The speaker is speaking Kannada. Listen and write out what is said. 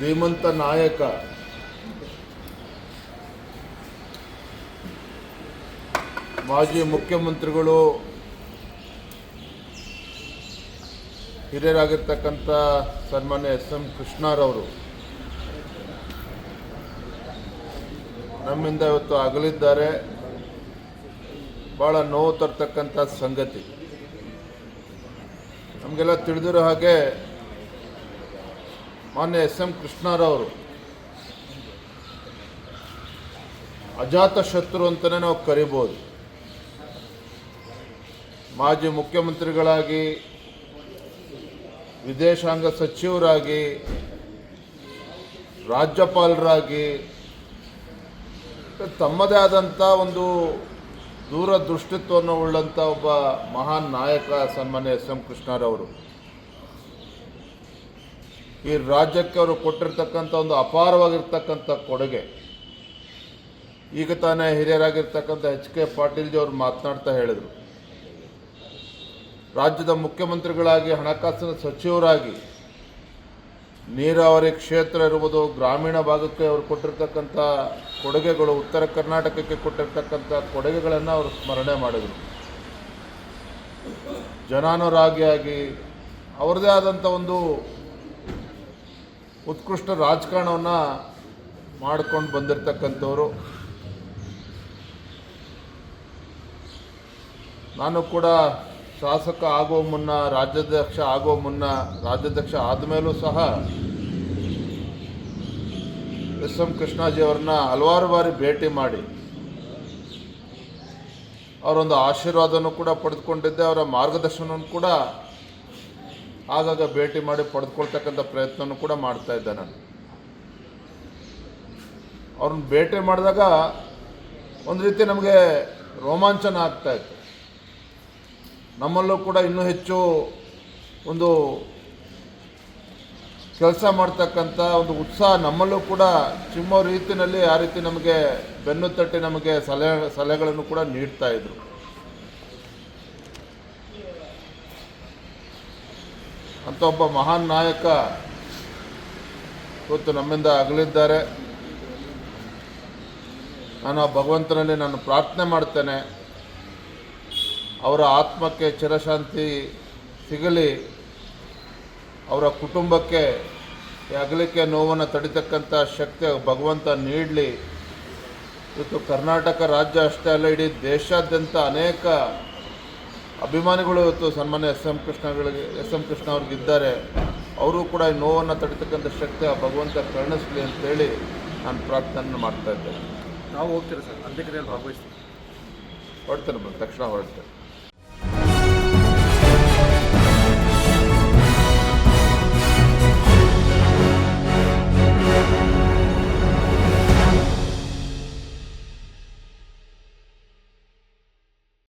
ಧೀಮಂತ ನಾಯಕ. ಮಾಜಿ ಮುಖ್ಯಮಂತ್ರಿಗಳು ಹಿರಿಯರಾಗಿರ್ತಕ್ಕಂಥ ಸನ್ಮಾನ್ಯ ಎಸ್ ಎಂ ಕೃಷ್ಣರವರು ನಮ್ಮಿಂದ ಇವತ್ತು ಅಗಲಿದ್ದಾರೆ. ಭಾಳ ನೋವು ತರ್ತಕ್ಕಂಥ ಸಂಗತಿ. ನಮಗೆಲ್ಲ ತಿಳಿದಿರೋ ಹಾಗೆ ಮಾನ್ಯ ಎಸ್ ಎಂ ಕೃಷ್ಣರವರು, ಅಜಾತ ಶತ್ರು ಅಂತಲೇ ನಾವು ಕರಿಬೋದು. ಮಾಜಿ ಮುಖ್ಯಮಂತ್ರಿಗಳಾಗಿ, ವಿದೇಶಾಂಗ ಸಚಿವರಾಗಿ, ರಾಜ್ಯಪಾಲರಾಗಿ, ತಮ್ಮದೇ ಆದಂಥ ಒಂದು ದೂರದೃಷ್ಟಿತ್ವವನ್ನು ಉಳ್ಳಂಥ ಒಬ್ಬ ಮಹಾನ್ ನಾಯಕ ಸನ್ಮಾನ್ಯ ಎಸ್ ಎಂ ಕೃಷ್ಣರವರು. ಈ ರಾಜ್ಯಕ್ಕೆ ಅವರು ಕೊಟ್ಟಿರ್ತಕ್ಕಂಥ ಒಂದು ಅಪಾರವಾಗಿರ್ತಕ್ಕಂಥ ಕೊಡುಗೆ. ಈಗ ತಾನೇ ಹಿರಿಯರಾಗಿರ್ತಕ್ಕಂಥ ಎಚ್ ಕೆ ಪಾಟೀಲ್ಜಿ ಅವರು ಮಾತನಾಡ್ತಾ ಹೇಳಿದರು. ರಾಜ್ಯದ ಮುಖ್ಯಮಂತ್ರಿಗಳಾಗಿ, ಹಣಕಾಸಿನ ಸಚಿವರಾಗಿ, ನೀರಾವರಿ ಕ್ಷೇತ್ರ ಇರುವುದು, ಗ್ರಾಮೀಣ ಭಾಗಕ್ಕೆ ಅವರು ಕೊಟ್ಟಿರ್ತಕ್ಕಂಥ ಕೊಡುಗೆಗಳು, ಉತ್ತರ ಕರ್ನಾಟಕಕ್ಕೆ ಕೊಟ್ಟಿರ್ತಕ್ಕಂಥ ಕೊಡುಗೆಗಳನ್ನು ಅವರು ಸ್ಮರಣೆ ಮಾಡಿದರು. ಜನಾನುರಾಗಿಯಾಗಿ, ಅವರದೇ ಆದಂಥ ಒಂದು ಉತ್ಕೃಷ್ಟ ರಾಜಕಾರಣವನ್ನು ಮಾಡ್ಕೊಂಡು ಬಂದಿರತಕ್ಕಂಥವ್ರು. ನಾನು ಕೂಡ ಶಾಸಕ ಆಗೋ ಮುನ್ನ, ರಾಜ್ಯಾಧ್ಯಕ್ಷ ಆಗೋ ಮುನ್ನ, ರಾಜ್ಯಾಧ್ಯಕ್ಷ ಆದಮೇಲೂ ಸಹ ಎಸ್ ಎಂ ಕೃಷ್ಣಾಜಿ ಅವ್ರನ್ನ ಹಲವಾರು ಬಾರಿ ಭೇಟಿ ಮಾಡಿ, ಅವರೊಂದು ಆಶೀರ್ವಾದನೂ ಕೂಡ ಪಡೆದುಕೊಂಡಿದ್ದೆ, ಅವರ ಮಾರ್ಗದರ್ಶನವನ್ನು ಕೂಡ ಆಗಾಗ ಭೇಟಿ ಮಾಡಿ ಪಡೆದುಕೊಳ್ತಕ್ಕಂಥ ಪ್ರಯತ್ನವೂ ಕೂಡ ಮಾಡ್ತಾ ಇದ್ದೆ ನಾನು. ಅವ್ರನ್ನ ಭೇಟಿ ಮಾಡಿದಾಗ ಒಂದು ರೀತಿ ನಮಗೆ ರೋಮಾಂಚನ ಆಗ್ತಾ ಇತ್ತು. ನಮ್ಮಲ್ಲೂ ಕೂಡ ಇನ್ನೂ ಹೆಚ್ಚು ಒಂದು ಕೆಲಸ ಮಾಡ್ತಕ್ಕಂಥ ಒಂದು ಉತ್ಸಾಹ ನಮ್ಮಲ್ಲೂ ಕೂಡ ಚಿಮ್ಮೋ ರೀತಿಯಲ್ಲಿ ಆ ರೀತಿ ನಮಗೆ ಬೆನ್ನು ತಟ್ಟಿ ನಮಗೆ ಸಲಹೆ ಸಲಹೆಗಳನ್ನು ಕೂಡ ನೀಡ್ತಾ ಅಂತ ಒಬ್ಬ ಮಹಾನ್ ನಾಯಕ ಇವತ್ತು ನಮ್ಮಿಂದ ಅಗಲಿದ್ದಾರೆ. ನಾನು ಆ ಭಗವಂತನಲ್ಲಿ ನಾನು ಪ್ರಾರ್ಥನೆ ಮಾಡ್ತೇನೆ. ಅವರ ಆತ್ಮಕ್ಕೆ ಚಿರಶಾಂತಿ ಸಿಗಲಿ. ಅವರ ಕುಟುಂಬಕ್ಕೆ ಅಗಲಿಕೆ ನೋವನ್ನು ತಡಿತಕ್ಕಂಥ ಶಕ್ತಿ ಭಗವಂತ ನೀಡಲಿ. ಇವತ್ತು ಕರ್ನಾಟಕ ರಾಜ್ಯ ಅಷ್ಟೇ ಅಲ್ಲ, ಇಡೀ ದೇಶಾದ್ಯಂತ ಅನೇಕ ಅಭಿಮಾನಿಗಳು ಇವತ್ತು ಸನ್ಮಾನ್ಯ ಎಸ್ ಎಂ ಕೃಷ್ಣಗಳಿಗೆ ಎಸ್ ಎಂ ಕೃಷ್ಣ ಅವ್ರಿಗಿದ್ದಾರೆ ಅವರು ಕೂಡ ಈ ನೋವನ್ನು ತಡಿತಕ್ಕಂಥ ಶಕ್ತಿ ಆ ಭಗವಂತ ಕರುಣಿಸಲಿ ಅಂತೇಳಿ ನಾನು ಪ್ರಾರ್ಥನೆ ಮಾಡ್ತಾ ಇದ್ದೇನೆ. ನಾವು ಹೋಗ್ತೀರಾ ಸರ್? ಅಂತ್ಯಕ್ರಿಯೆಯಲ್ಲಿ ಭಾಗವಹಿಸ್ತೀವಿ. ಹೊರಡ್ತೇನೆ ತಕ್ಷಣ ಹೊರಡ್ತೇನೆ.